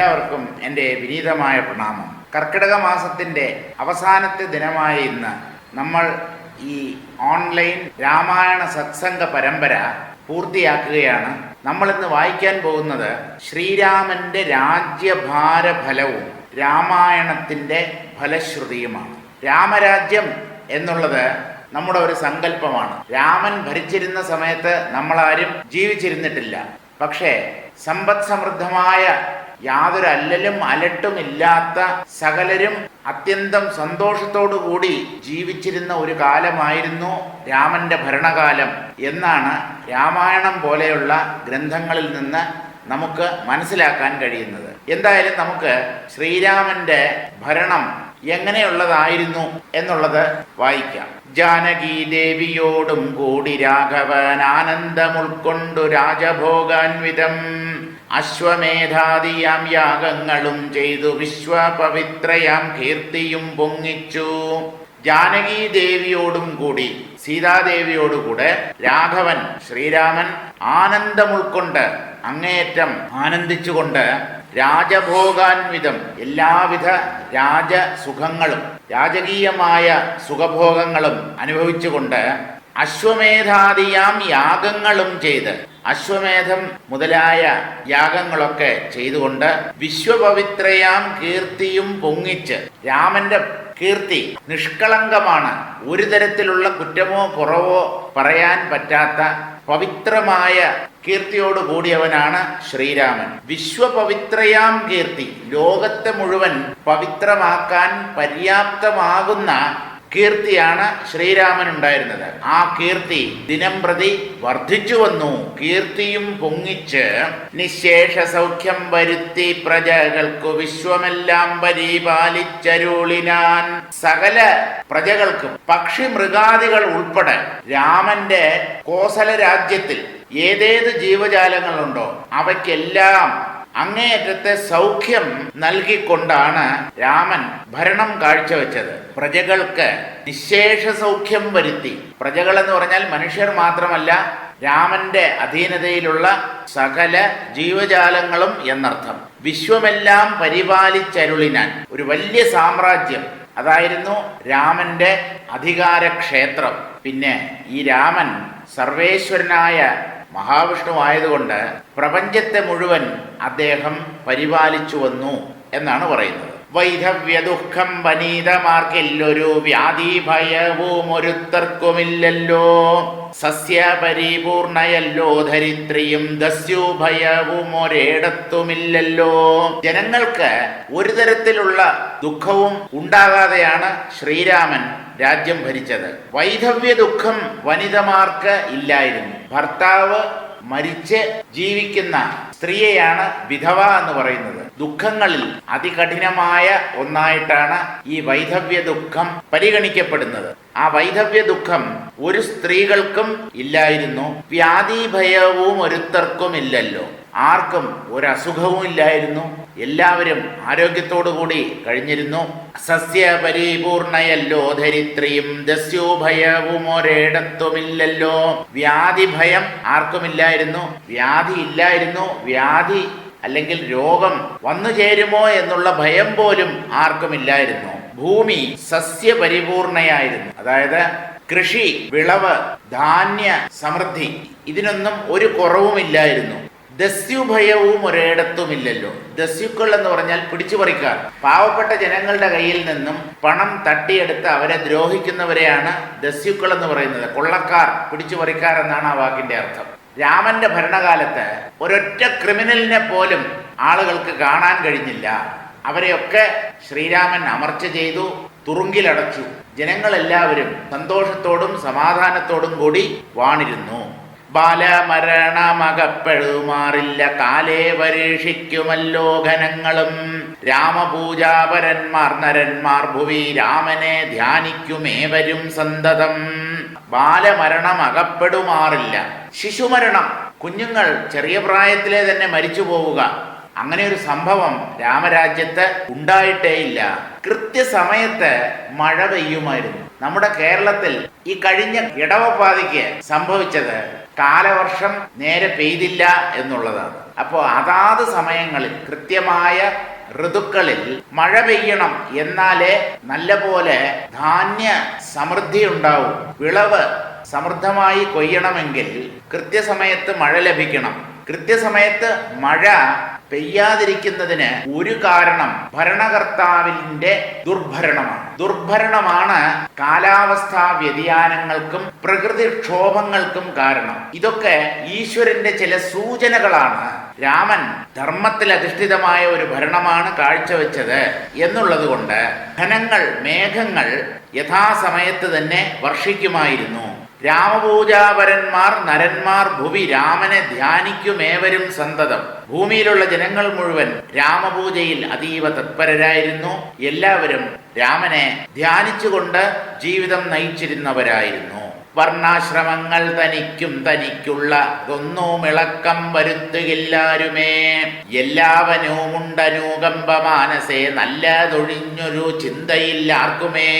എല്ലാവർക്കും എന്റെ വിനീതമായ പ്രണാമം. കർക്കിടക മാസത്തിന്റെ അവസാനത്തെ ദിനമായ ഇന്ന് നമ്മൾ ഈ ഓൺലൈൻ രാമായണ സത്സംഗ പരമ്പര പൂർത്തിയാക്കുകയാണ്. നമ്മൾ ഇന്ന് വായിക്കാൻ പോകുന്നത് ശ്രീരാമന്റെ രാജ്യഭാര ഫലവും രാമായണത്തിന്റെ ഫലശ്രുതിയുമാണ്. രാമരാജ്യം എന്നുള്ളത് നമ്മുടെ ഒരു സങ്കല്പമാണ്. രാമൻ ഭരിച്ചിരുന്ന സമയത്ത് നമ്മളാരും ജീവിച്ചിരുന്നിട്ടില്ല. പക്ഷേ സമ്പദ് സമൃദ്ധമായ യാതൊരു അല്ലലും അലട്ടുമില്ലാത്ത സകലരും അത്യന്തം സന്തോഷത്തോടു കൂടി ജീവിച്ചിരുന്ന ഒരു കാലമായിരുന്നു രാമന്റെ ഭരണകാലം എന്നാണ് രാമായണം പോലെയുള്ള ഗ്രന്ഥങ്ങളിൽ നിന്ന് നമുക്ക് മനസ്സിലാക്കാൻ കഴിയുന്നത്. എന്തായാലും നമുക്ക് ശ്രീരാമന്റെ ഭരണം എങ്ങനെയുള്ളതായിരുന്നു എന്നുള്ളത് വായിക്കാം. ജാനകി ദേവിയോടും കൂടി രാഘവൻ ആനന്ദം ഉൾക്കൊണ്ടു രാജഭോഗാൻവിതം അശ്വമേധാദിയാം യാഗങ്ങളും ചെയ്തു വിശ്വപവിത്രയാം കീർത്തിയും പൊങ്ങിച്ചു. ജാനകി ദേവിയോടും കൂടി സീതാദേവിയോടുകൂടെ രാഘവൻ ശ്രീരാമൻ ആനന്ദമുൾക്കൊണ്ട് അങ്ങേയറ്റം ആനന്ദിച്ചുകൊണ്ട് രാജഭോഗാൻവിധം എല്ലാവിധ രാജസുഖങ്ങളും രാജകീയമായ സുഖഭോഗങ്ങളും അനുഭവിച്ചുകൊണ്ട് അശ്വമേധാദിയാം യാഗങ്ങളും ചെയ്ത് അശ്വമേധം മുതലായ യാഗങ്ങളൊക്കെ ചെയ്തുകൊണ്ട് വിശ്വപവിത്രയാം കീർത്തിയും പൊങ്ങിച്ച് രാമന്റെ കീർത്തി നിഷ്കളങ്കമാണ്. ഒരു തരത്തിലുള്ള കുറ്റമോ കുറവോ പറയാൻ പറ്റാത്ത പവിത്രമായ കീർത്തിയോട് കൂടിയവനാണ് ശ്രീരാമൻ. വിശ്വപവിത്രയാം കീർത്തി ലോകത്തെ മുഴുവൻ പവിത്രമാക്കാൻ പര്യാപ്തമാകുന്ന കീർത്തിയാണ് ശ്രീരാമൻ ഉണ്ടായിരുന്നത് ആ കീർത്തി ദിനം പ്രതി വർദ്ധിച്ചു വന്നു. കീർത്തിയും പൊങ്ങിച്ച് നിശേഷ സൗഖ്യം വരുത്തി പ്രജകൾക്കു വിശ്വമെല്ലാം പരിപാലിച്ചരുളിനാൻ. സകല പ്രജകൾക്കും പക്ഷി മൃഗാദികൾ ഉൾപ്പെടെ രാമന്റെ കോസല രാജ്യത്തിൽ ഏതേത് ജീവജാലങ്ങളുണ്ടോ അവയ്ക്കെല്ലാം അങ്ങേയറ്റത്തെ സൗഖ്യം നൽകിക്കൊണ്ടാണ് രാമൻ ഭരണം കാഴ്ചവെച്ചത്. പ്രജകൾക്ക് നിശേഷ സൗഖ്യം വരുത്തി. പ്രജകൾ എന്ന് പറഞ്ഞാൽ മനുഷ്യർ മാത്രമല്ല രാമന്റെ അധീനതയിലുള്ള സകല ജീവജാലങ്ങളും എന്നർത്ഥം. വിശ്വമെല്ലാം പരിപാലിച്ചരുളിനാൻ ഒരു വലിയ സാമ്രാജ്യം അതായിരുന്നു രാമന്റെ അധികാരക്ഷേത്രം. പിന്നെ ഈ രാമൻ സർവേശ്വരനായ മഹാവിഷ്ണു ആയതുകൊണ്ട് പ്രപഞ്ചത്തെ മുഴുവൻ അദ്ദേഹം പരിപാലിച്ചു വന്നു എന്നാണ് പറയുന്നത്. വൈധവ്യ ദുഃഖം വനീതമാർക്കില്ലൊരു വ്യാധി ഭയവും ഒരുത്തർക്കുമില്ലല്ലോ സസ്യ പരിപൂർണയല്ലോ ധരിത്രിയും ദസ്യു ഭയവും ഒരിടത്തുമില്ലല്ലോ ജനങ്ങൾക്ക് ഒരു തരത്തിലുള്ള ദുഃഖവും ഉണ്ടാകാതെയാണ് ശ്രീരാമൻ രാജ്യം ഭരിച്ചത്. വൈധവ്യ ദുഃഖം വനിതമാർക്ക് ഇല്ലായിരുന്നു. ഭർത്താവ് മരിച്ച് ജീവിക്കുന്ന സ്ത്രീയെയാണ് വിധവ എന്ന് പറയുന്നത്. ദുഃഖങ്ങളിൽ അതികഠിനമായ ഒന്നായിട്ടാണ് ഈ വൈധവ്യ ദുഃഖം പരിഗണിക്കപ്പെടുന്നത്. ആ വൈധവ്യ ദുഃഖം ഒരു സ്ത്രീകൾക്കും ഇല്ലായിരുന്നു. വ്യാധി ഭയവും ഒരുത്തർക്കും ഇല്ലല്ലോ. ആർക്കും ഒരു ഇല്ലായിരുന്നു. എല്ലാവരും ആരോഗ്യത്തോടുകൂടി കഴിഞ്ഞിരുന്നു. സസ്യ പരിപൂർണയല്ലോ ധരിത്രിയും ദസ്യോഭയവും ഒരേടത്വമില്ലല്ലോ വ്യാധി ഭയം ആർക്കുമില്ലായിരുന്നു. വ്യാധി ഇല്ലായിരുന്നു. വ്യാധി അല്ലെങ്കിൽ രോഗം വന്നു ചേരുമോ എന്നുള്ള ഭയം പോലും ആർക്കുമില്ലായിരുന്നു. ഭൂമി സസ്യപരിപൂർണയായിരുന്നു. അതായത് കൃഷി വിളവ് ധാന്യ സമൃദ്ധി ഇതിനൊന്നും ഒരു കുറവുമില്ലായിരുന്നു. ദസ്യുഭയവും ഒരിടത്തുമില്ലല്ലോ. ദസ്യുക്കൾ എന്ന് പറഞ്ഞാൽ പിടിച്ചു പറിക്കാർ പാവപ്പെട്ട ജനങ്ങളുടെ കയ്യിൽ നിന്നും പണം തട്ടിയെടുത്ത് അവരെ ദ്രോഹിക്കുന്നവരെയാണ് ദസ്യുക്കൾ എന്ന് പറയുന്നത്. കൊള്ളക്കാർ പിടിച്ചു പറിക്കാർ എന്നാണ് ആ വാക്കിന്റെ അർത്ഥം. രാമന്റെ ഭരണകാലത്ത് ഒരൊറ്റ ക്രിമിനലിനെ പോലും ആളുകൾക്ക് കാണാൻ കഴിഞ്ഞില്ല. അവരെയൊക്കെ ശ്രീരാമൻ അമർച്ച ചെയ്തു തുറുങ്കിലടച്ചു. ജനങ്ങളെല്ലാവരും സന്തോഷത്തോടും സമാധാനത്തോടും കൂടി വാണിരുന്നു. ബാലമരണമകപ്പെടുമാറില്ല കാലേ പരീക്ഷിക്കുമല്ലോ ഘനങ്ങളും. രാമപൂജാപരന്മാർ നരന്മാർ ഭുവി രാമനെ ധ്യാനിക്കുമേവരും സന്തതം. ബാലമരണം അകപ്പെടുമാറില്ല ശിശുമരണം. കുഞ്ഞുങ്ങൾ ചെറിയ പ്രായത്തിലെ തന്നെ മരിച്ചു പോവുക അങ്ങനെ ഒരു സംഭവം രാമരാജ്യത്ത് ഉണ്ടായിട്ടേയില്ല. കൃത്യസമയത്ത് മഴ പെയ്യുമായിരുന്നു. നമ്മുടെ കേരളത്തിൽ ഈ കഴിഞ്ഞ ഇടവപ്പാതിക്ക് സംഭവിച്ചത് കാലവർഷം നേരെ പെയ്തില്ല എന്നുള്ളതാണ്. അപ്പോൾ അതാത് സമയങ്ങളിൽ കൃത്യമായ ഋതുക്കളിൽ മഴ പെയ്യണം എന്നാലേ നല്ലപോലെ ധാന്യ സമൃദ്ധി ഉണ്ടാവും. വിളവ് സമൃദ്ധമായി കൊയ്യണമെങ്കിൽ കൃത്യസമയത്ത് മഴ ലഭിക്കണം. കൃത്യസമയത്ത് മഴ പെയ്യാതിരിക്കുന്നതിന് ഒരു കാരണം ഭരണകർത്താവിന്റെ ദുർഭരണമാണ്. ദുർഭരണമാണ് കാലാവസ്ഥാ വ്യതിയാനങ്ങൾക്കും പ്രകൃതിക്ഷോഭങ്ങൾക്കും കാരണം. ഇതൊക്കെ ഈശ്വരന്റെ ചില സൂചനകളാണ്. രാമൻ ധർമ്മത്തിൽ അധിഷ്ഠിതമായ ഒരു ഭരണമാണ് കാഴ്ചവെച്ചത് എന്നുള്ളത് കൊണ്ട് ധനങ്ങൾ മേഘങ്ങൾ യഥാസമയത്ത് തന്നെ വർഷിക്കുമായിരുന്നു. രാമപൂജാപരന്മാർ നരന്മാർ ഭുവി രാമനെ ധ്യാനിക്കുമേവരും സന്തതം. ഭൂമിയിലുള്ള ജനങ്ങൾ മുഴുവൻ രാമപൂജയിൽ അതീവ തത്പരരായിരുന്നു. എല്ലാവരും രാമനെ ധ്യാനിച്ചുകൊണ്ട് ജീവിതം നയിച്ചിരുന്നവരായിരുന്നു. വർണാശ്രമങ്ങൾ തനിക്കും തനിക്കുള്ള ഒന്നും ഇളക്കം വരുത്തുകില്ലാരുമേ. എല്ലാവനുമുണ്ടനൂകമ്പ മാനസേ നല്ലതൊഴിഞ്ഞൊരു ചിന്തയില്ലാർക്കുമേ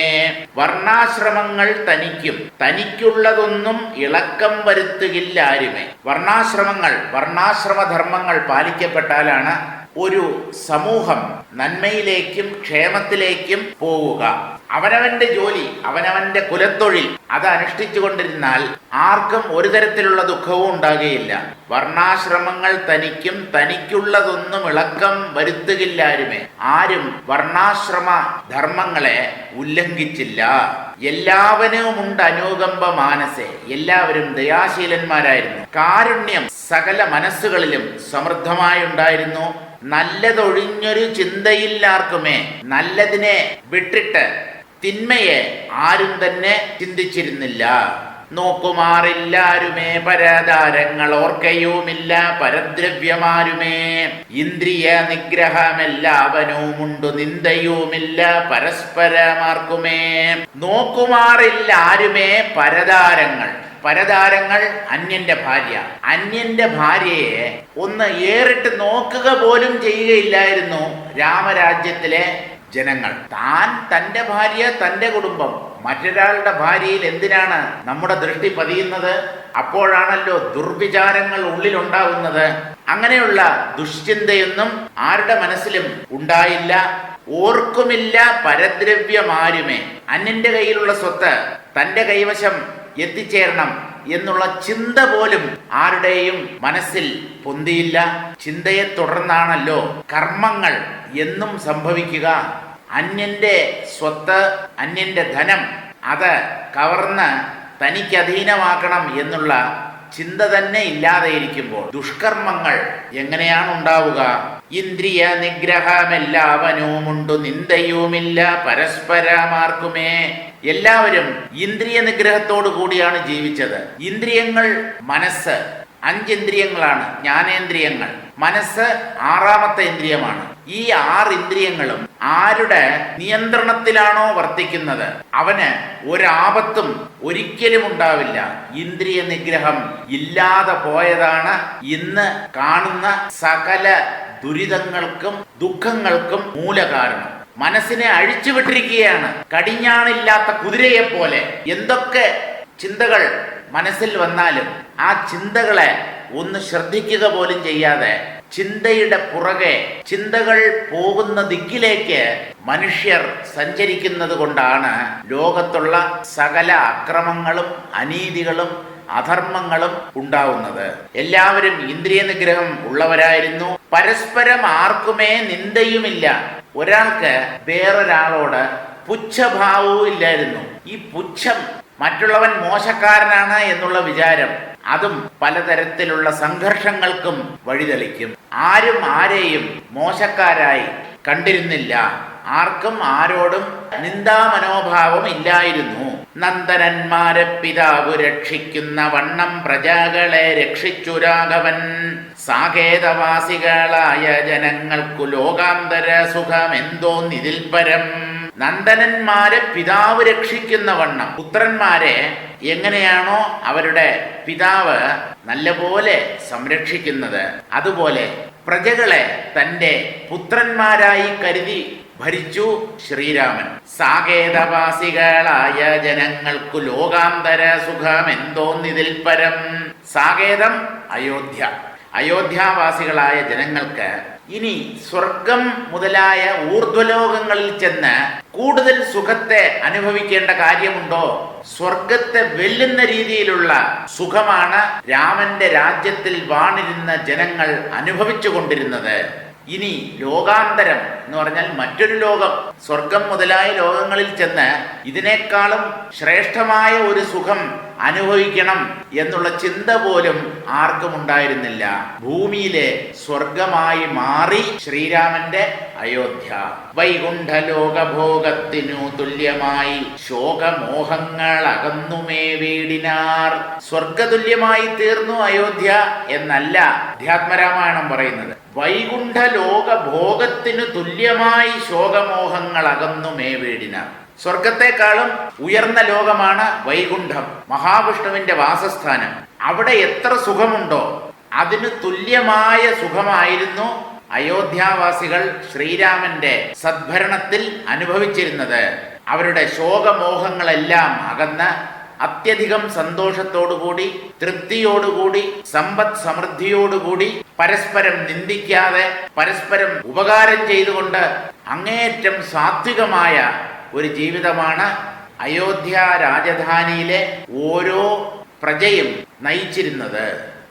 വർണാശ്രമങ്ങൾ തനിക്കും തനിക്കുള്ളതൊന്നും ഇളക്കം വരുത്തുകില്ലാരുമേ. വർണാശ്രമങ്ങൾ വർണാശ്രമധർമ്മങ്ങൾ പാലിക്കപ്പെട്ടാലാണ് ഒരു സമൂഹം നന്മയിലേക്കും ക്ഷേമത്തിലേക്കും പോവുക. അവനവന്റെ ജോലി അവനവന്റെ കുലത്തൊഴിൽ അത് അനുഷ്ഠിച്ചു കൊണ്ടിരുന്നാൽ ആർക്കും ഒരു തരത്തിലുള്ള ദുഃഖവും ഉണ്ടാകുകയില്ല. വർണാശ്രമങ്ങൾ തനിക്കും തനിക്കുള്ളതൊന്നും ഇളക്കം വരുത്തുകില്ലാരുമേ. ആരും വർണാശ്രമ ധർമ്മങ്ങളെ ഉല്ലംഘിച്ചില്ല. എല്ലാവനുമുണ്ട് അനുകമ്പ മാനസേ. എല്ലാവരും ദയാശീലന്മാരായിരുന്നു. കാരുണ്യം സകല മനസ്സുകളിലും സമൃദ്ധമായുണ്ടായിരുന്നു. നല്ലതൊഴിഞ്ഞൊരു ചിന്തയില്ലാർക്കുമേ നല്ലതിനെ വിട്ടിട്ട് തിന്മയെ ആരും തന്നെ ചിന്തിച്ചിരുന്നില്ല. നോക്കുമാറില്ലാരുമേ പരതാരങ്ങൾ ഓർക്കയുമില്ല പരദ്രവ്യമാരുമേ. ഇന്ദ്രിയ നിഗ്രഹമെല്ലാവനുമുണ്ടു നിന്ദയുമില്ല പരസ്പരമാർക്കുമേ. നോക്കുമാറില്ലാരുമേ പരതാരങ്ങൾ. പരതാരങ്ങൾ അന്യന്റെ ഭാര്യ. അന്യന്റെ ഭാര്യയെ ഒന്ന് ഏറിട്ട് നോക്കുക പോലും ചെയ്യുകയില്ലായിരുന്നു രാമരാജ്യത്തിലെ ജനങ്ങൾ. താൻ തന്റെ ഭാര്യ തന്റെ കുടുംബം. മറ്റൊരാളുടെ ഭാര്യയിൽ എന്തിനാണ് നമ്മുടെ ദൃഷ്ടി പതിയുന്നത്? അപ്പോഴാണല്ലോ ദുർവിചാരങ്ങൾ ഉള്ളിലുണ്ടാവുന്നത്. അങ്ങനെയുള്ള ദുശ്ചിന്തയൊന്നും ആരുടെ മനസ്സിലും ഉണ്ടായില്ല. ഓർക്കുമില്ല പരദ്രവ്യമാരുമേ. അന്യന്റെ കയ്യിലുള്ള സ്വത്ത് തന്റെ കൈവശം എത്തിച്ചേരണം എന്നുള്ള ചിന്ത പോലും ആരുടെയും മനസ്സിൽ പൊന്തിയില്ല. ചിന്തയെ തുടർന്നാണല്ലോ കർമ്മങ്ങൾ എന്നും സംഭവിക്കുക. അന്യന്റെ സ്വത്ത് അന്യന്റെ ധനം അത് കവർന്ന് തനിക്ക് അധീനമാക്കണം എന്നുള്ള ചിന്ത തന്നെ ഇല്ലാതെ ഇരിക്കുമ്പോൾ ദുഷ്കർമ്മങ്ങൾ എങ്ങനെയാണ് ഉണ്ടാവുക ഇന്ദ്രിയ നിഗ്രഹമെല്ലാവനുമുണ്ടു നിന്ദയുമില്ല പരസ്പരമാർക്കുമേ എല്ലാവരും ഇന്ദ്രിയ നിഗ്രഹത്തോടു കൂടിയാണ് ജീവിച്ചത്. ഇന്ദ്രിയങ്ങൾ മനസ്സ് അഞ്ചിന്ദ്രിയങ്ങളാണ് ജ്ഞാനേന്ദ്രിയങ്ങൾ. മനസ്സ് ആറാമത്തെ ഇന്ദ്രിയമാണ്. ഈ ആറ് ഇന്ദ്രിയങ്ങളും ആരുടെ നിയന്ത്രണത്തിലാണോ വർത്തിക്കുന്നത്? അവന് ഒരാപത്തും ഒരിക്കലും ഉണ്ടാവില്ല. ഇന്ദ്രിയ നിഗ്രഹം ഇല്ലാതെ പോയതാണ് ഇന്ന് കാണുന്ന സകല ദുരിതങ്ങൾക്കും ദുഃഖങ്ങൾക്കും മൂലകാരണം. മനസ്സിനെ അഴിച്ചുവിട്ടിരിക്കുകയാണ് കടിഞ്ഞാണില്ലാത്ത കുതിരയെ പോലെ എന്തൊക്കെ ചിന്തകൾ മനസ്സിൽ വന്നാലും ആ ചിന്തകളെ ഒന്ന് ശ്രദ്ധിക്കുക പോലും ചെയ്യാതെ ചിന്തയുടെ പുറകെ ചിന്തകൾ പോകുന്ന ദിക്കിലേക്ക് മനുഷ്യർ സഞ്ചരിക്കുന്നത് കൊണ്ടാണ് ലോകത്തുള്ള സകല അക്രമങ്ങളും അനീതികളും അധർമ്മങ്ങളും ഉണ്ടാവുന്നത്. എല്ലാവരും ഇന്ദ്രിയ നിഗ്രഹം ഉള്ളവരായിരുന്നു. പരസ്പരം ആർക്കുമേ നിന്ദയുമില്ല. ഒരാൾക്ക് വേറൊരാളോട് പുച്ഛഭാവവും ഇല്ലായിരുന്നു. ഈ പുച്ഛം മറ്റുള്ളവൻ മോശക്കാരനാണ് എന്നുള്ള വിചാരം അതും പലതരത്തിലുള്ള സംഘർഷങ്ങൾക്കും വഴിതെളിക്കും. ആരും ആരെയും മോശക്കാരായി കണ്ടിരുന്നില്ല. ആർക്കും ആരോടും നിന്ദാമനോഭാവം ഇല്ലായിരുന്നു. നന്ദനന്മാരെ പിതാവ് രക്ഷിക്കുന്ന വണ്ണം പ്രജകളെ രക്ഷിച്ചു രാഘവൻ. സാകേതവാസികളായ ജനങ്ങൾക്കു ലോകാന്തര സുഖമെന്തോന്നിതിൽ പരം. നന്ദനന്മാരെ പിതാവ് രക്ഷിക്കുന്ന വണ്ണം. പുത്രന്മാരെ എങ്ങനെയാണോ അവരുടെ പിതാവ് നല്ലപോലെ സംരക്ഷിക്കുന്നത്. അതുപോലെ പ്രജകളെ തന്റെ പുത്രന്മാരായി കരുതി ഭരിച്ചു ശ്രീരാമൻ. സാകേതവാസികളായ ജനങ്ങൾക്കു ലോകാന്തര സുഖം എന്തോന്നിതിൽ പരം? സാകേതം അയോധ്യ. അയോധ്യാവാസികളായ ജനങ്ങൾക്ക് ഇനി സ്വർഗം മുതലായ ഊർധ്വലോകങ്ങളിൽ ചെന്ന് കൂടുതൽ സുഖത്തെ അനുഭവിക്കേണ്ട കാര്യമുണ്ടോ? സ്വർഗത്തെ വെല്ലുന്ന രീതിയിലുള്ള സുഖമാണ് രാമന്റെ രാജ്യത്തിൽ വാണിരുന്ന ജനങ്ങൾ അനുഭവിച്ചു കൊണ്ടിരുന്നത്. ഇനി ലോകാന്തരം എന്ന് പറഞ്ഞാൽ മറ്റൊരു ലോകം. സ്വർഗം മുതലായ ലോകങ്ങളിൽ ചെന്ന് ഇതിനേക്കാളും ശ്രേഷ്ഠമായ ഒരു സുഖം അനുഭവിക്കണം എന്നുള്ള ചിന്ത പോലും ആർക്കും ഉണ്ടായിരുന്നില്ല. ഭൂമിയിലെ സ്വർഗമായി മാറി ശ്രീരാമന്റെ അയോധ്യ. വൈകുണ്ഠ ലോകഭോഗത്തിനു തുല്യമായി ശോകമോഹങ്ങൾ അകന്നുമേ വീടിനാർ. സ്വർഗതുല്യമായി തീർന്നു അയോധ്യ എന്നല്ല അധ്യാത്മരാമായണം പറയുന്നത്. വൈകുണ്ഠ ലോകഭോഗത്തിനു തുല്യമായി ശോകമോഹങ്ങൾ അകന്നു മേവീടിനാർ സ്വർഗത്തെക്കാളും ഉയർന്ന ലോകമാണ് വൈകുണ്ഠം മഹാവിഷ്ണുവിന്റെ വാസസ്ഥാനം. അവിടെ എത്ര സുഖമുണ്ടോ അതിന് തുല്യമായ സുഖമായിരുന്നു അയോധ്യാവാസികൾ ശ്രീരാമന്റെ സദ്ഭരണത്തിൽ അനുഭവിച്ചിരുന്നത്. അവരുടെ ശോകമോഹങ്ങളെല്ലാം അകന്ന് അത്യധികം സന്തോഷത്തോടുകൂടി തൃപ്തിയോടുകൂടി സമ്പദ് സമൃദ്ധിയോടുകൂടി പരസ്പരം നിന്ദിക്കാതെ പരസ്പരം ഉപകാരം ചെയ്തുകൊണ്ട് അങ്ങേയറ്റം സാത്വികമായ ഒരു ജീവിതമാണ് അയോധ്യ രാജധാനിയിലെ ഓരോ പ്രജയും നയിച്ചിരുന്നത്.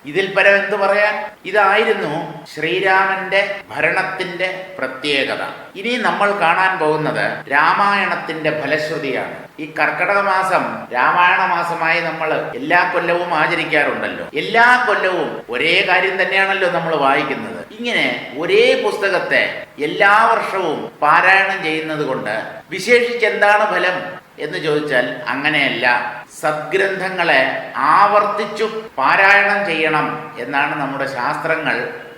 ഇതിൽ പരം എന്തു പറയാൻ? ഇതായിരുന്നു ശ്രീരാമന്റെ ഭരണത്തിന്റെ പ്രത്യേകത. ഇനി നമ്മൾ കാണാൻ പോകുന്നത് രാമായണത്തിന്റെ ഫലശ്രുതിയാണ്. ഈ കർക്കടക മാസം രാമായണ മാസമായി നമ്മൾ എല്ലാ കൊല്ലവും ആചരിക്കാറുണ്ടല്ലോ. എല്ലാ കൊല്ലവും ഒരേ കാര്യം തന്നെയാണല്ലോ നമ്മൾ വായിക്കുന്നത്. ഇങ്ങനെ ഒരേ പുസ്തകത്തെ എല്ലാ വർഷവും പാരായണം ചെയ്യുന്നത് കൊണ്ട് വിശേഷിച്ച് എന്താണ് ഫലം? എന്ന് ചോദിച്ചാൽ അങ്ങനെയല്ല. സദ്ഗ്രന്ഥങ്ങളെ ആവർത്തിച്ചു പാരായണം ചെയ്യണം എന്നാണ് നമ്മുടെ ശാസ്ത്രങ്ങൾ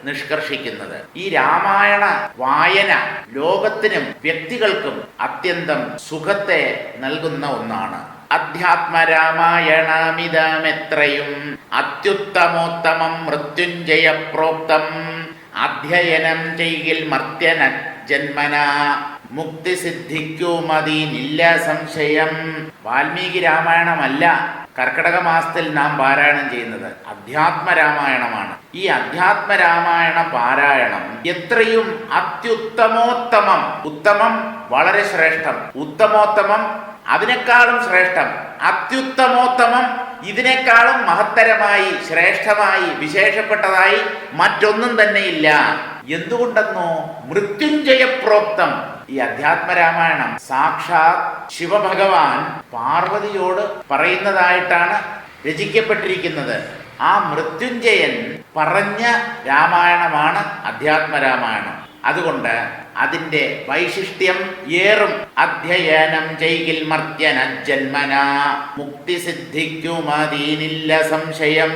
നിഷ്കർഷിക്കുന്നത്. ഈ രാമായണ വായന ലോകത്തിനും വ്യക്തികൾക്കും അത്യന്തം സുഖത്തെ നൽകുന്ന ഒന്നാണ്. അധ്യാത്മരാമായണമിതമെത്രയും അത്യുത്തമോത്തമം മൃത്യുഞ്ജയ പ്രോക്തം അധ്യയനം ചെയ്യിൽ മർത്യന ജന്മന മുക്തി സിദ്ധിക്കുമതിനില്ല സംശയം. വാൽമീകി രാമായണമല്ല. കർക്കടക മാസത്തിൽ നാം പാരായണം ചെയ്യുന്നത് അധ്യാത്മ രാമായണമാണ് ഈ അധ്യാത്മ രാമായണ പാരായണം എത്രയും അത്യുത്തമോത്തമം ഉത്തമം വളരെ ശ്രേഷ്ഠം. ഉത്തമോത്തമം അതിനേക്കാളും ശ്രേഷ്ഠം അത്യുത്തമോത്തമം ഇതിനേക്കാളും മഹത്തരമായി ശ്രേഷ്ഠമായി വിശേഷപ്പെട്ടതായി മറ്റൊന്നും തന്നെയില്ല. എന്തുകൊണ്ടെന്നോ മൃത്യുഞ്ജയ പ്രോക്തം ഈ അധ്യാത്മരാമായണം സാക്ഷാത് ശിവഭഗവാൻ പാർവതിയോട് പറയുന്നതായിട്ടാണ് രചിക്കപ്പെട്ടിരിക്കുന്നത്. ആ മൃത്യുഞ്ജയൻ പറഞ്ഞ രാമായണമാണ് അധ്യാത്മരാമായണം. അതുകൊണ്ട് അതിന്റെ വൈശിഷ്ട്യം ഏറും. അധ്യയനം ചെയ്യിൽ മർത്യന ജന്മന മുക്തി സിദ്ധിക്കുമതീനില്ല സംശയം.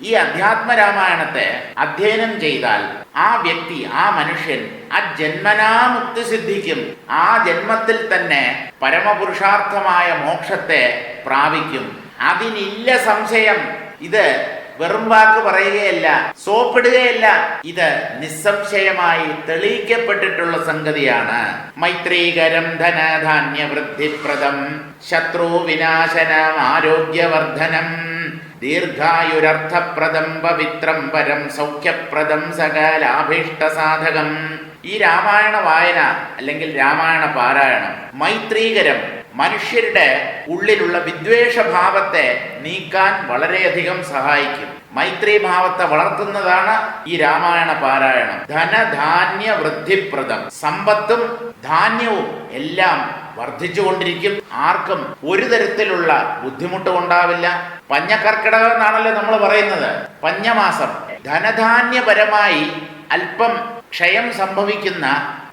ഈ അധ്യാത്മ രാമായണത്തെ അധ്യയനം ചെയ്താൽ ആ വ്യക്തി ആ മനുഷ്യൻ ആ ജന്മനാ മുക്തി സിദ്ധിക്കും ആ ജന്മത്തിൽ തന്നെ പരമപുരുഷാർത്ഥമായ മോക്ഷത്തെ പ്രാപിക്കും. അതിനില്ല സംശയം. ഇത് വെറും വാക്ക് പറയുകയല്ല സോപ്പിടുകയല്ല. ഇത് നിസ്സംശയമായി തെളിയിക്കപ്പെട്ടിട്ടുള്ള സംഗതിയാണ്. മൈത്രീകരം ധനധാന്യ വൃദ്ധിപ്രദം ശത്രു വിനാശനം ആരോഗ്യവർദ്ധനം. ദീർഘായുരർത്ഥപ്രദം പവിത്രം പരം സൗഖ്യപ്രദം സകലാഭീഷ്ട സാധകം ഈ രാമായണ വായന അല്ലെങ്കിൽ രാമായണ പാരായണം മൈത്രീകരം മനുഷ്യരുടെ ഉള്ളിലുള്ള വിദ്വേഷഭാവത്തെ നീക്കാൻ വളരെയധികം സഹായിക്കും. മൈത്രി ഭാവത്തെ വളർത്തുന്നതാണ് ഈ രാമായണ പാരായണം. ധനധാന്യ വൃദ്ധിപ്രദം സമ്പത്തും ധാന്യവും എല്ലാം വർദ്ധിച്ചുകൊണ്ടിരിക്കും. ആർക്കും ഒരു തരത്തിലുള്ള ബുദ്ധിമുട്ടും ഉണ്ടാവില്ല പഞ്ഞകർക്കിടകം എന്നാണല്ലോ നമ്മൾ പറയുന്നത്. പഞ്ഞമാസം. ധനധാന്യപരമായി അല്പം ക്ഷയം സംഭവിക്കുന്ന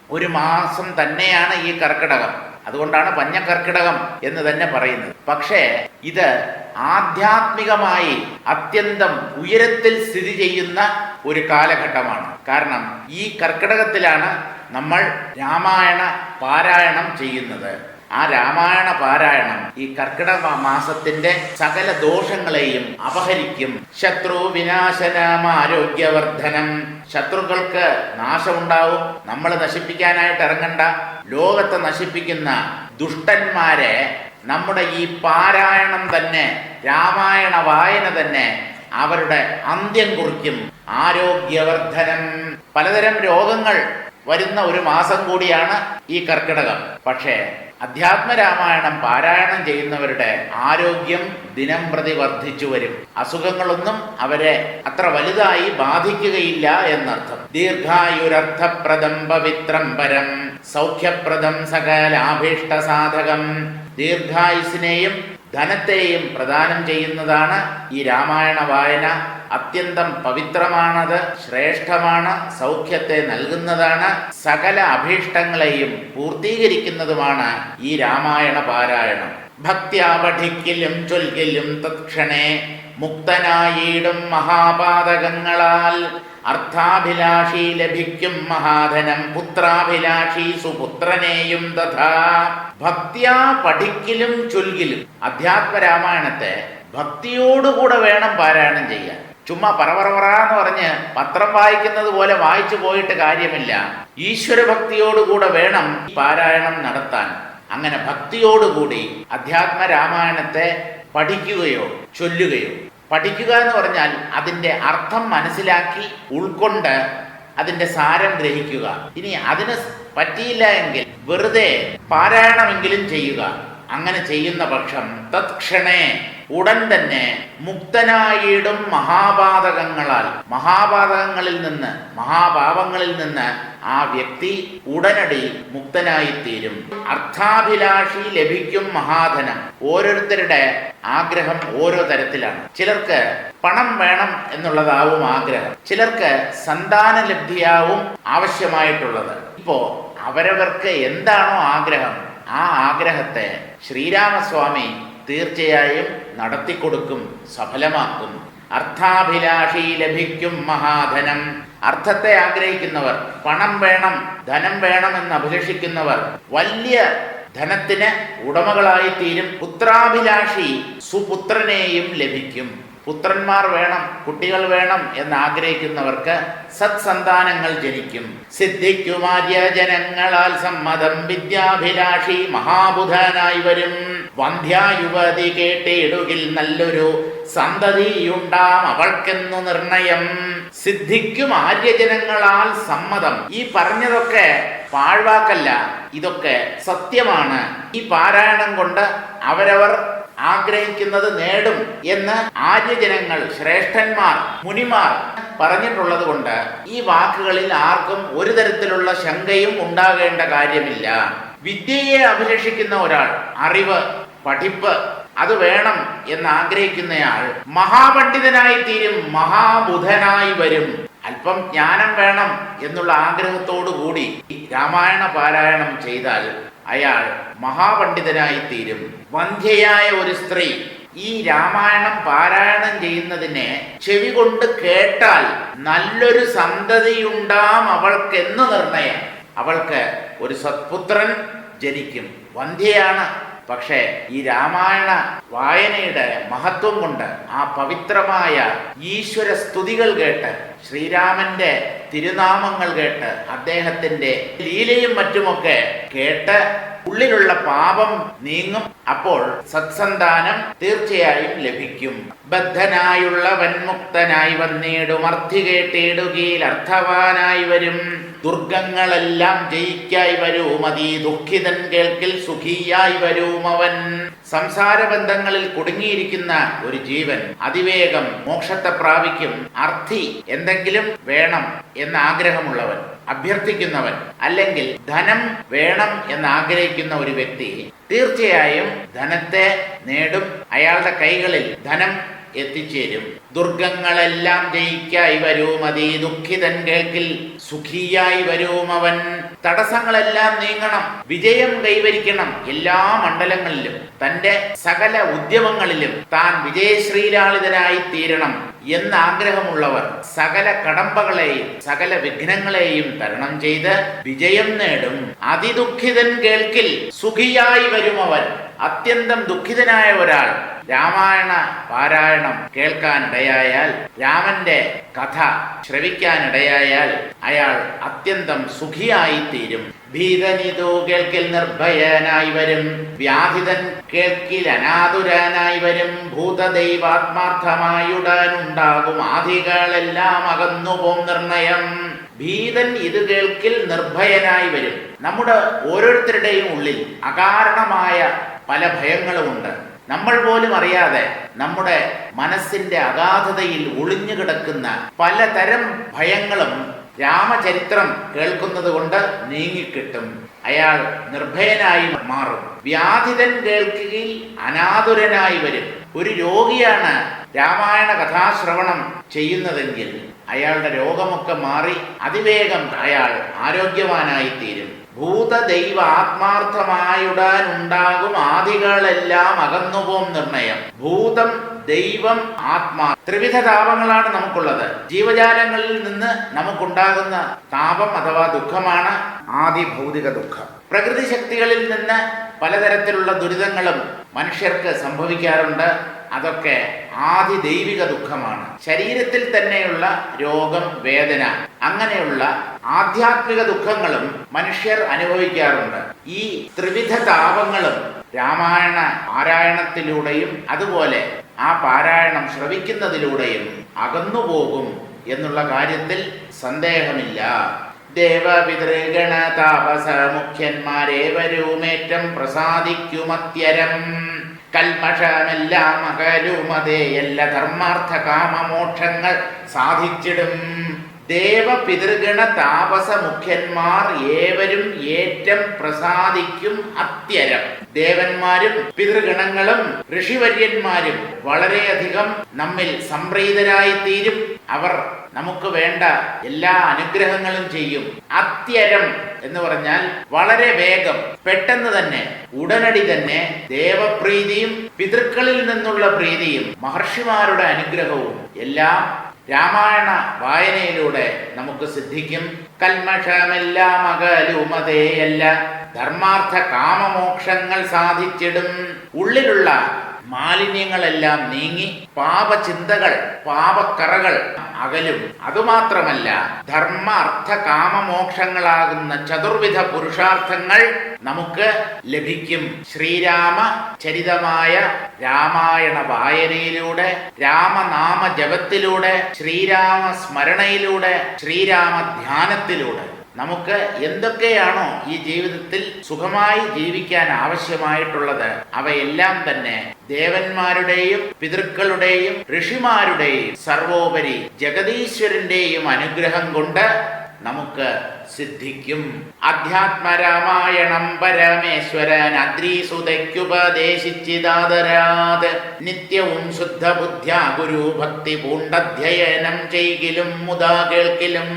ഒരു മാസം തന്നെയാണ് ഈ കർക്കിടകം. അതുകൊണ്ടാണ് പഞ്ഞകർക്കിടകം എന്ന് തന്നെ പറയുന്നത്. പക്ഷേ ഇത് ആധ്യാത്മികമായി അത്യന്തം ഉയരത്തിൽ സ്ഥിതി ചെയ്യുന്ന ഒരു കാലഘട്ടമാണ്. കാരണം ഈ കർക്കിടകത്തിലാണ് നമ്മൾ രാമായണ പാരായണം ചെയ്യുന്നത്. ആ രാമായണ പാരായണം ഈ കർക്കിടക മാസത്തിന്റെ സകല ദോഷങ്ങളെയും അപഹരിക്കും. ശത്രു വിനാശനാമ ആരോഗ്യവർദ്ധനം. ശത്രുക്കൾക്ക് നാശമുണ്ടാവും. നമ്മൾ നശിപ്പിക്കാനായിട്ട് ഇറങ്ങണ്ട. ലോകത്തെ നശിപ്പിക്കുന്ന ദുഷ്ടന്മാരെ നമ്മുടെ ഈ പാരായണം തന്നെ രാമായണ വായന തന്നെ അവരുടെ അന്ത്യം കുറിക്കും. ആരോഗ്യവർദ്ധനം. പലതരം രോഗങ്ങൾ വരുന്ന ഒരു മാസം കൂടിയാണ് ഈ കർക്കിടകം. പക്ഷേ അധ്യാത്മരാമായണം പാരായണം ചെയ്യുന്നവരുടെ ആരോഗ്യം ദിനം പ്രതി വർദ്ധിച്ചു വരും. അസുഖങ്ങളൊന്നും അവരെ അത്ര വലുതായി ബാധിക്കുകയില്ല എന്നർത്ഥം. ദീർഘായുരർത്ഥപ്രദം പവിത്രം പരം സൗഖ്യപ്രദം സകലാഭീഷ്ട സാധകം. ദീർഘായുസിനെയും ധനത്തെയും പ്രദാനം ചെയ്യുന്നതാണ് ഈ രാമായണ വായന അത്യന്തം പവിത്രമാണത് ശ്രേഷ്ഠമാണ് സൗഖ്യത്തെ നൽകുന്നതാണ് സകല അഭീഷ്ടങ്ങളെയും പൂർത്തീകരിക്കുന്നതുമാണ് ഈ രാമായണ പാരായണം. ഭക്ത്യാ പഠിക്കലും ചൊൽകിലും തത്ക്ഷണേ മുക്തനായിടും മഹാപാതകങ്ങളാൽ. അർത്ഥാഭിലാഷി ലഭിക്കും മഹാധനം പുത്രാഭിലാഷി സുപുത്രനെയും തഥാ. ഭക്തിയാ പഠിക്കലും ചൊൽകിലും അധ്യാത്മരാമായണത്തെ ഭക്തിയോടുകൂടെ വേണം പാരായണം ചെയ്യാൻ. ചുമ്മാ പറവറവറ എന്ന് പറഞ്ഞ് പത്രം വായിക്കുന്നത് പോലെ വായിച്ചു പോയിട്ട് കാര്യമില്ല. ഈശ്വര ഭക്തിയോടുകൂടെ വേണം പാരായണം നടത്താൻ. അങ്ങനെ ഭക്തിയോടുകൂടി അധ്യാത്മ രാമായണത്തെ പഠിക്കുകയോ ചൊല്ലുകയോ. പഠിക്കുക എന്ന് പറഞ്ഞാൽ അതിന്റെ അർത്ഥം മനസ്സിലാക്കി ഉൾക്കൊണ്ട് അതിന്റെ സാരം ഗ്രഹിക്കുക. ഇനി അതിന് പറ്റിയില്ല എങ്കിൽ വെറുതെ പാരായണമെങ്കിലും ചെയ്യുക. അങ്ങനെ ചെയ്യുന്ന പക്ഷം തത്ക്ഷണേ ഉടൻ തന്നെ മുക്തനായിടും മഹാപാതകങ്ങളാൽ. മഹാപാതകങ്ങളിൽ നിന്ന് മഹാഭാവങ്ങളിൽ നിന്ന് ആ വ്യക്തി ഉടനടി മുക്തനായിത്തീരും. അർത്ഥാഭിലാഷി ലഭിക്കും മഹാധനം. ഓരോരുത്തരുടെ ആഗ്രഹം ഓരോ തരത്തിലാണ്. ചിലർക്ക് പണം വേണം എന്നുള്ളതാവും ആഗ്രഹം. ചിലർക്ക് സന്താന ലബ്ധിയാവും ആവശ്യമായിട്ടുള്ളത്. ഇപ്പോ അവരവർക്ക് എന്താണോ ആഗ്രഹം ആ ആഗ്രഹത്തെ ശ്രീരാമസ്വാമി തീർച്ചയായും നടത്തിക്കൊടുക്കും സഫലമാക്കും. അർത്ഥാഭിലാഷി ലഭിക്കും മഹാധനം. അർത്ഥത്തെ ആഗ്രഹിക്കുന്നവർ പണം വേണം ധനം വേണം എന്ന് അഭിലഷിക്കുന്നവർ വലിയ ധനത്തിന് ഉടമകളായി തീരും പുത്രാഭിലാഷി സുപുത്രനെയും ലഭിക്കും. പുത്രന്മാർ വേണം കുട്ടികൾ വേണം എന്ന് ആഗ്രഹിക്കുന്നവർക്ക് സത്സന്താനങ്ങൾ ജനിക്കും. സിദ്ധിക്കുമാര്യ ജനങ്ങളാൽ സമ്മതം വിദ്യാഭിലാഷി മഹാബുധനായി വരും. വന്ധ്യായുവതി കേട്ടിടുകിൽ നല്ലൊരു സന്തതിയുണ്ടാം അവൾക്കെന്നു നിർണയം. സിദ്ധിക്കും ആര്യജനങ്ങളാൽ സമ്മതം. ഈ പറഞ്ഞതൊക്കെ പാഴ്വാക്കല്ല ഇതൊക്കെ സത്യമാണ്. ഈ പാരായണം കൊണ്ട് അവരവർ ആഗ്രഹിക്കുന്നത് നേടും എന്ന് ആര്യജനങ്ങൾ ശ്രേഷ്ഠന്മാർ മുനിമാർ പറഞ്ഞിട്ടുള്ളത് കൊണ്ട് ഈ വാക്കുകളിൽ ആർക്കും ഒരു തരത്തിലുള്ള ശങ്കയും ഉണ്ടാകേണ്ട കാര്യമില്ല. വിദ്യയെ അഭിലഷിക്കുന്ന ഒരാൾ അറിവ് പഠിപ്പ്. അത് വേണം എന്ന് ആഗ്രഹിക്കുന്നയാൾ മഹാപണ്ഡിതനായി തീരും മഹാബുധനായി വരും. അല്പം ജ്ഞാനം വേണം എന്നുള്ള ആഗ്രഹത്തോടു കൂടി രാമായണ പാരായണം ചെയ്താൽ അയാൾ മഹാപണ്ഡിതനായി തീരും വന്ധ്യയായ ഒരു സ്ത്രീ ഈ രാമായണം പാരായണം ചെയ്യുന്നതിനെ ചെവി കൊണ്ട് കേട്ടാൽ നല്ലൊരു സന്തതിയുണ്ടാം അവൾക്കെന്ന് നിർണയം. അവൾക്ക് ഒരു സത്പുത്രൻ ജനിക്കും. വന്ധ്യയാണ് പക്ഷേ ഈ രാമായണ വായനയുടെ മഹത്വം കൊണ്ട് ആ പവിത്രമായ ഈശ്വര സ്തുതികൾ കേട്ട് ശ്രീരാമന്റെ തിരുനാമങ്ങൾ കേട്ട് അദ്ദേഹത്തിന്റെ ലീലയും മറ്റുമൊക്കെ കേട്ട് ഉള്ളിലുള്ള പാപം നീങ്ങും. അപ്പോൾ സത്സന്താനം തീർച്ചയായും ലഭിക്കും. ബദ്ധനായുള്ളവൻ മുക്തനായി വന്നേടും അർത്ഥി കേട്ടിടുകയിൽ അർത്ഥവാനായി വരും. ദുർഗങ്ങളെല്ലാം ജയിക്കായി വരൂ മതി ദുഃഖിതൻ കേൾക്കിൽ സുഖിയായി വരും അവൻ. സംസാര ബന്ധങ്ങളിൽ കുടുങ്ങിയിരിക്കുന്ന ഒരു ജീവൻ അതിവേഗം മോക്ഷത്തെ പ്രാപിക്കും. അർത്ഥി എന്തെങ്കിലും വേണം എന്ന ആഗ്രഹമുള്ളവൻ അഭ്യർത്ഥിക്കുന്നവൻ അല്ലെങ്കിൽ ധനം വേണം എന്ന് ആഗ്രഹിക്കുന്ന ഒരു വ്യക്തി തീർച്ചയായും ധനത്തെ നേടും. അയാളുടെ കൈകളിൽ ധനം എത്തിച്ചേരും. ദുർഗങ്ങളെല്ലാം ജയിക്കായി വരും മതി. ദുഃഖിതൻ കേൾക്കിൽ സുഖിയായി വരും അവൻ തടസ്സങ്ങളെല്ലാം നീങ്ങണം. വിജയം കൈവരിക്കണം എല്ലാ മണ്ഡലങ്ങളിലും. തന്റെ സകല ഉദ്യമങ്ങളിലും താൻ വിജയശ്രീലാളിതനായി തീരണം എന്ന് ആഗ്രഹമുള്ളവർ സകല കടമ്പകളെയും സകല വിഘ്നങ്ങളെയും തരണം ചെയ്ത് വിജയം നേടും. അതിദുഃഖിതൻ കേൾക്കിൽ സുഖിയായി വരും അവൻ അത്യന്തം ദുഃഖിതനായ ഒരാൾ രാമായണ പാരായണം കേൾക്കാനിടയായാൽ രാമന്റെ കഥ ശ്രവിക്കാനിടയായാൽ അയാൾ അത്യന്തം സുഖിയായി തീരും ഭീതനിതോ കേൾക്കിൽ നിർഭയനായി വരും. വ്യാധിതൻ കേൾക്കിൽ അനാതുരനായി വരും. ഭൂതദൈവാത്മാർത്ഥമായുടാനുണ്ടാകും. ആദികളെല്ലാം അകന്നുപോം നിർണയം. ഭീതൻ ഇത് കേൾക്കിൽ നിർഭയനായി വരും. നമ്മുടെ ഓരോരുത്തരുടെയും ഉള്ളിൽ അകാരണമായ പല ഭയങ്ങളുമുണ്ട്. നമ്മൾ പോലും അറിയാതെ നമ്മുടെ മനസ്സിന്റെ അഗാധതയിൽ ഒളിഞ്ഞു കിടക്കുന്ന പലതരം ഭയങ്ങളും രാമചരിത്രം കേൾക്കുന്നത് കൊണ്ട് നീങ്ങിക്കിട്ടും. അയാൾ നിർഭയനായി മാറും. വ്യാധിതൻ കേൾക്കുകയിൽ അനാതുരനായി വരും. ഒരു രോഗിയാണ് രാമായണ കഥാശ്രവണം ചെയ്യുന്നതെങ്കിൽ അയാളുടെ രോഗമൊക്കെ മാറി അതിവേഗം അയാൾ ആരോഗ്യവാനായി തീരും ഭൂതദൈവ ആത്മാർത്ഥമായുടാൻ ഉണ്ടാകും ആദികളെല്ലാം അകന്നുപോം നിർണയം. ഭൂതം ദൈവം ആത്മാ ത്രിവിധ താപങ്ങളാണ് നമുക്കുള്ളത്. ജീവജാലങ്ങളിൽ നിന്ന് നമുക്കുണ്ടാകുന്ന താപം അഥവാ ദുഃഖമാണ് ആദി ഭൗതിക ദുഃഖം. പ്രകൃതി ശക്തികളിൽ നിന്ന് പലതരത്തിലുള്ള ദുരിതങ്ങളും മനുഷ്യർക്ക് സംഭവിക്കാറുണ്ട്. അതൊക്കെ ആദി ദൈവിക ദുഃഖമാണ്. ശരീരത്തിൽ തന്നെയുള്ള രോഗം വേദന അങ്ങനെയുള്ള ആധ്യാത്മിക ദുഃഖങ്ങളും മനുഷ്യർ അനുഭവിക്കാറുണ്ട്. ഈ ത്രിവിധ താപങ്ങളും രാമായണ പാരായണത്തിലൂടെയും അതുപോലെ ആ പാരായണം ശ്രവിക്കുന്നതിലൂടെയും അകന്നുപോകും എന്നുള്ള കാര്യത്തിൽ സന്ദേഹമില്ല. ദേവപിതൃഗണ താപസ മുഖ്യന്മാരേവരുമേറ്റം പ്രസാദിക്കുമത്യരം. കൽമഷമെല്ലാം അകലുമതേ എല്ലാ ധർമാർത്ഥ കാമമോക്ഷങ്ങൾ സാധിച്ചിടും. ദേവപിതൃഗണ താപസ മുഖ്യന്മാർ ഏവരും ഏറ്റം പ്രസാദിക്കും അത്യരം. ദേവന്മാരും പിതൃഗണങ്ങളും ഋഷിവര്യന്മാരും വളരെയധികം നമ്മിൽ സംപ്രീതരായി തീരും അവർ നമുക്ക് വേണ്ട എല്ലാ അനുഗ്രഹങ്ങളും ചെയ്യും. അത്യരം എന്ന് പറഞ്ഞാൽ വളരെ വേഗം പെട്ടെന്ന് തന്നെ ഉടനടി തന്നെ ദേവപ്രീതിയും പിതൃക്കളിൽ നിന്നുള്ള പ്രീതിയും മഹർഷിമാരുടെ അനുഗ്രഹവും എല്ലാം രാമായണ വായനയിലൂടെ നമുക്ക് സിദ്ധിക്കും. കൽമഷമെല്ലാം അകലുമതേയല്ല ധർമാർത്ഥ കാമമോക്ഷങ്ങൾ സാധിച്ചിടും. ഉള്ളിലുള്ള മാലിന്യങ്ങളെല്ലാം നീങ്ങി പാപചിന്തകൾ പാപക്കറകൾ അകലും. അതുമാത്രമല്ല ധർമ്മ അർത്ഥ കാമമോക്ഷങ്ങളാകുന്ന ചതുർവിധ പുരുഷാർത്ഥങ്ങൾ നമുക്ക് ലഭിക്കും. ശ്രീരാമ ചരിതമായ രാമായണ വായനയിലൂടെ രാമനാമ ജപത്തിലൂടെ ശ്രീരാമ സ്മരണയിലൂടെ ശ്രീരാമ ധ്യാനത്തിലൂടെ നമുക്ക് എന്തൊക്കെയാണോ ഈ ജീവിതത്തിൽ സുഖമായി ജീവിക്കാൻ ആവശ്യമായിട്ടുള്ളത് അവയെല്ലാം തന്നെ ദേവന്മാരുടെയും പിതൃക്കളുടെയും ഋഷിമാരുടെയും സർവോപരി ജഗദീശ്വരന്റെയും അനുഗ്രഹം കൊണ്ട് നമുക്ക് സിദ്ധിക്കും. അധ്യാത്മരാമായണം പരമേശ്വരൻ അദ്രീസുതയ്ക്കുപദേശിച്ചിതാദരാത്. നിത്യവും ശുദ്ധബുദ്ധ്യാ ഗുരു ഭക്തി പൂണ്ടധ്യയനം ചെയ്കിലും മുതാ കേൾക്കിലും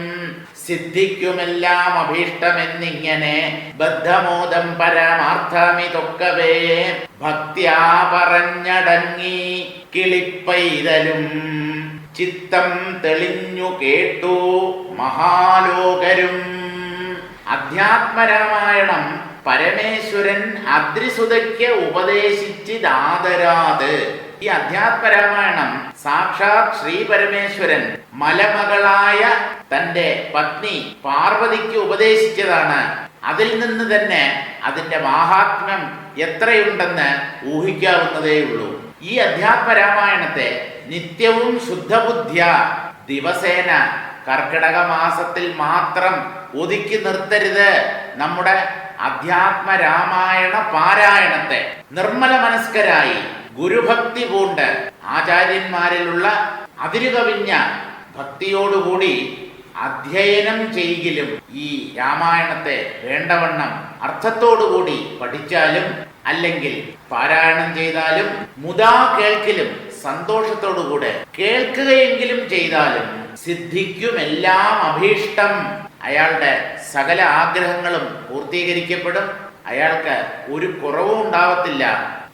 സിദ്ധിക്കുമെല്ലാം അഭീഷ്ടമെന്നിങ്ങനെ ബദ്ധമോദം പരമാർത്ഥമിതൊക്കവേ. ഭക്തിയാ പറഞ്ഞടങ്ങി കിളിപ്പൈതലും ചിത്തം തെളിഞ്ഞു കേട്ടു മഹാലോകരും. അധ്യാത്മരാമായണം പരമേശ്വരൻ അദ്രിസുതയ്ക്ക് ഉപദേശിച്ച് ദാതരാത് ഈ അധ്യാത്മരാമായണം സാക്ഷാത് ശ്രീ പരമേശ്വരൻ മലമകളായ തന്റെ പത്നി പാർവതിക്ക് ഉപദേശിച്ചതാണ്. അതിൽ നിന്ന് തന്നെ അതിന്റെ മാഹാത്മ്യം എത്രയുണ്ടെന്ന് ഊഹിക്കാവുന്നതേ ഉള്ളൂ. ഈ അധ്യാത്മരാമായണത്തെ നിത്യവും ശുദ്ധബുദ്ധ്യ ദിവസേന കർക്കിടക മാസത്തിൽ മാത്രം ഒതുക്കി നിർത്തരുത്. നമ്മുടെ അധ്യാത്മ രാമായണ പാരായണത്തെ നിർമ്മല മനസ്കരായി ഗുരുഭക്തി പൂണ്ട് ആചാര്യന്മാരിലുള്ള അതിരുകവിഞ്ഞ ഭക്തിയോടുകൂടി അധ്യയനം ചെയ്യിലും ഈ രാമായണത്തെ വേണ്ടവണ്ണം അർത്ഥത്തോടുകൂടി പഠിച്ചാലും അല്ലെങ്കിൽ പാരായണം ചെയ്താലും മുതാ കേൾക്കലും സന്തോഷത്തോടുകൂടെ കേൾക്കുകയെങ്കിലും ചെയ്താലും സിദ്ധിക്കും എല്ലാം അഭീഷ്ടം. അയാളുടെ സകല ആഗ്രഹങ്ങളും പൂർത്തീകരിക്കപ്പെടും. അയാൾക്ക് ഒരു കുറവും ഉണ്ടാവത്തില്ല.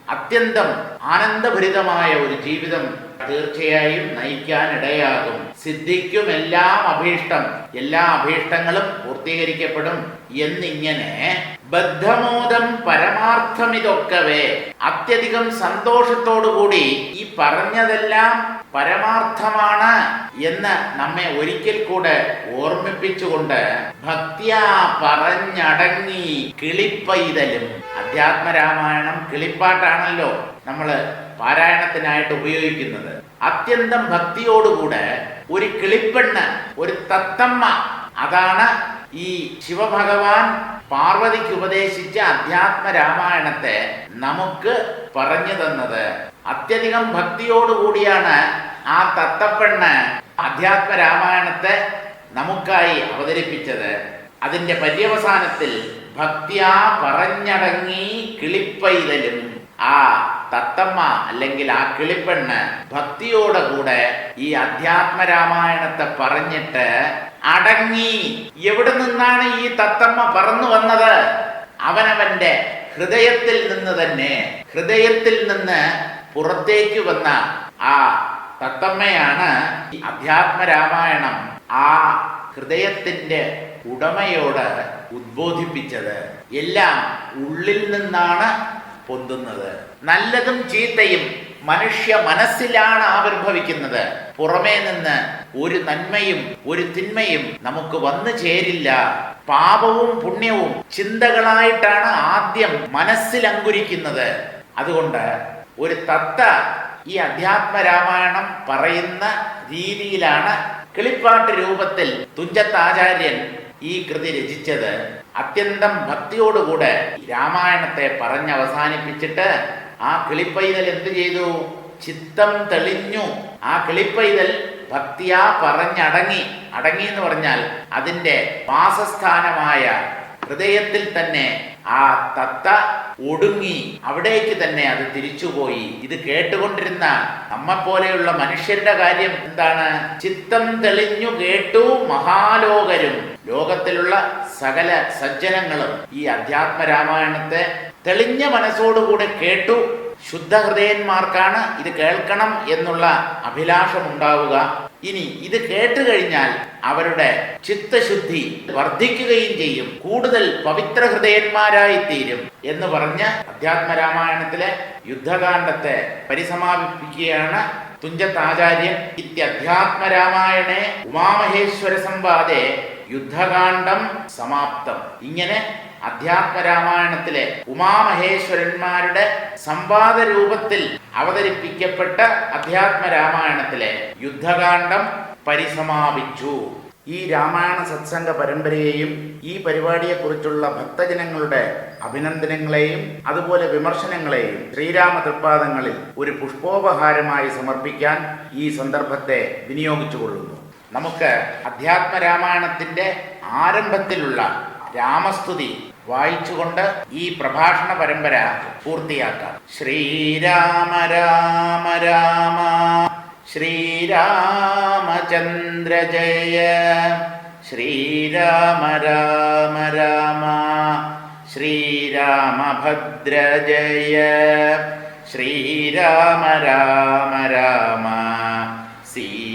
അത്യന്തം ആനന്ദഭരിതമായ ഒരു ജീവിതം തീർച്ചയായും നയിക്കാൻ ഇടയാകും സിദ്ധിക്കും എല്ലാം അഭീഷ്ടം. എല്ലാ അഭീഷ്ടങ്ങളും പൂർത്തീകരിക്കപ്പെടും. എന്നിങ്ങനെ ബദ്ധമോദം പരമാർത്ഥമിതൊക്കവേ. അത്യധികം സന്തോഷത്തോടുകൂടി ഈ പറഞ്ഞതെല്ലാം പരമാർത്ഥമാണ് എന്ന് നമ്മെ ഒരിക്കൽ കൂടെ ഓർമ്മിപ്പിച്ചുകൊണ്ട് ഭക്തിയ പറഞ്ഞടങ്ങി കിളിപ്പൈതലും. അധ്യാത്മരാമായണം കിളിപ്പാട്ടാണല്ലോ നമ്മൾ പാരായണത്തിനായിട്ട് ഉപയോഗിക്കുന്നത്. അത്യന്തം ഭക്തിയോടുകൂടെ ഒരു കിളിപ്പെണ്ണ് ഒരു തത്തമ്മ അതാണ് ഈ ശിവഭഗവാൻ പാർവതിക്ക് ഉപദേശിച്ച അധ്യാത്മ രാമായണത്തെ നമുക്ക് പറഞ്ഞു തന്നത്. അത്യധികം ഭക്തിയോടുകൂടിയാണ് ആ തത്തപ്പെണ്ണ് അധ്യാത്മ രാമായണത്തെ നമുക്കായി അവതരിപ്പിച്ചത്. അതിന്റെ പര്യവസാനത്തിൽ ഭക്തിയാ പറഞ്ഞടങ്ങി കിളിപ്പൈതലും ആ തത്തമ്മ അല്ലെങ്കിൽ ആ കിളിപ്പെണ്ണ് ഭക്തിയോടെ കൂടെ ഈ അധ്യാത്മ രാമായണത്തെ പറഞ്ഞിട്ട് അടങ്ങി. എവിടെ നിന്നാണ് ഈ തത്തമ്മ പറന്നു വന്നത്? അവനവന്റെ ഹൃദയത്തിൽ നിന്ന് തന്നെ ഹൃദയത്തിൽ നിന്ന് പുറത്തേക്ക് വന്ന ആ തത്തമ്മയാണ് അധ്യാത്മ രാമായണം ആ ഹൃദയത്തിന്റെ ഉടമയോട് ഉദ്ബോധിപ്പിച്ചത്. എല്ലാം ഉള്ളിൽ നിന്നാണ് പൊന്തുന്നത്. നല്ലതും ചീത്തയും മനുഷ്യ മനസ്സിലാണ് ആവിർഭവിക്കുന്നത്. പുറമേ നിന്ന് ഒരു നന്മയും ഒരു തിന്മയും നമുക്ക് വന്നു ചേരില്ല. പാപവും പുണ്യവും ചിന്തകളായിട്ടാണ് ആദ്യം മനസ്സിൽ അങ്കുരിക്കുന്നത്. അതുകൊണ്ട് ഒരു തത്ത ഈ അധ്യാത്മ രാമായണം പറയുന്ന രീതിയിലാണ് കിളിപ്പാട്ട് രൂപത്തിൽ തുഞ്ചത്താചാര്യൻ ഈ കൃതി രചിച്ചത്. അത്യന്തം ഭക്തിയോടുകൂടെ രാമായണത്തെ പറഞ്ഞ് അവസാനിപ്പിച്ചിട്ട് ആ കിളിപ്പൈതൽ എന്ത് ചെയ്തു? ചിത്തം തെളിഞ്ഞു. ആ കിളിപ്പൈതൽ ഭക്തിയാ പറഞ്ഞടങ്ങി. അടങ്ങി എന്ന് പറഞ്ഞാൽ അതിന്റെ വാസസ്ഥാനമായ ഹൃദയത്തിൽ തന്നെ ആ തത്ത ഒടുങ്ങി. അവിടേക്ക് തന്നെ അത് തിരിച്ചുപോയി. ഇത് കേട്ടുകൊണ്ടിരുന്ന നമ്മെ പോലെയുള്ള മനുഷ്യരുടെ കാര്യം എന്താണ്? ചിത്തം തെളിഞ്ഞു കേട്ടു മഹാലോകരും. ലോകത്തിലുള്ള സകല സജ്ജനങ്ങളും ഈ അധ്യാത്മ രാമായണത്തെ തെളിഞ്ഞ മനസ്സോടുകൂടെ കേട്ടു. ശുദ്ധ ഹൃദയന്മാർക്കാണ് ഇത് കേൾക്കണം എന്നുള്ള അഭിലാഷം ഉണ്ടാവുക ഇനി ഇത് കേട്ട് കഴിഞ്ഞാൽ അവരുടെ ചിത്തശുദ്ധി വർദ്ധിക്കുകയും ചെയ്യും. കൂടുതൽ പവിത്ര ഹൃദയന്മാരായി തീരും എന്ന് പറഞ്ഞ് അധ്യാത്മ രാമായണത്തിലെ യുദ്ധകാന്ഡത്തെ പരിസമാപിപ്പിക്കുകയാണ് തുഞ്ചത്താചാര്യൻ. ഇത്യധ്യാത്മ രാമായണേ ഉമാമഹേശ്വര സംവാദേ യുദ്ധകാന്ഡം സമാപ്തം. ഇങ്ങനെ അധ്യാത്മ രാമായണത്തിലെ ഉമാമഹേശ്വരന്മാരുടെ സംവാദ രൂപത്തിൽ അവതരിപ്പിക്കപ്പെട്ട അധ്യാത്മ രാമായണത്തിലെ യുദ്ധകാന്ഡം പരിസമാപിച്ചു. ഈ രാമായണ സത്സംഗ പരമ്പരയെയും ഈ പരിപാടിയെക്കുറിച്ചുള്ള ഭക്തജനങ്ങളുടെ അഭിനന്ദനങ്ങളെയും അതുപോലെ വിമർശനങ്ങളെയും ശ്രീരാമ തൃപ്പാദങ്ങളിൽ ഒരു പുഷ്പോപഹാരമായി സമർപ്പിക്കാൻ ഈ സന്ദർഭത്തെ വിനിയോഗിച്ചു കൊള്ളുന്നു നമുക്ക് അധ്യാത്മ രാമായണത്തിന്റെ ആരംഭത്തിലുള്ള രാമസ്തുതി വായിച്ചുകൊണ്ട് ഈ പ്രഭാഷണ പരമ്പര പൂർത്തിയാക്കാം. ശ്രീരാമ രാമ രാമ ശ്രീരാമചന്ദ്ര ജയ ശ്രീരാമ രാമ രാമ ശ്രീരാമഭദ്ര ജയ ശ്രീരാമ രാമ രാമ.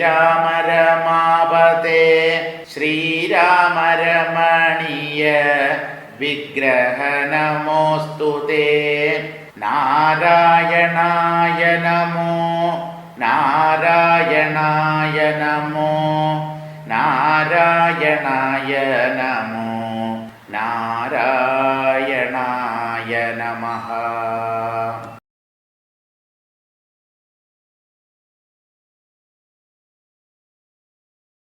श्रीराम रमापते श्रीरामरमणीय विग्रह नमोऽस्तु ते। नारायणाय नमो नारायणाय नमो नारायणाय नमो नारायणाय नमः।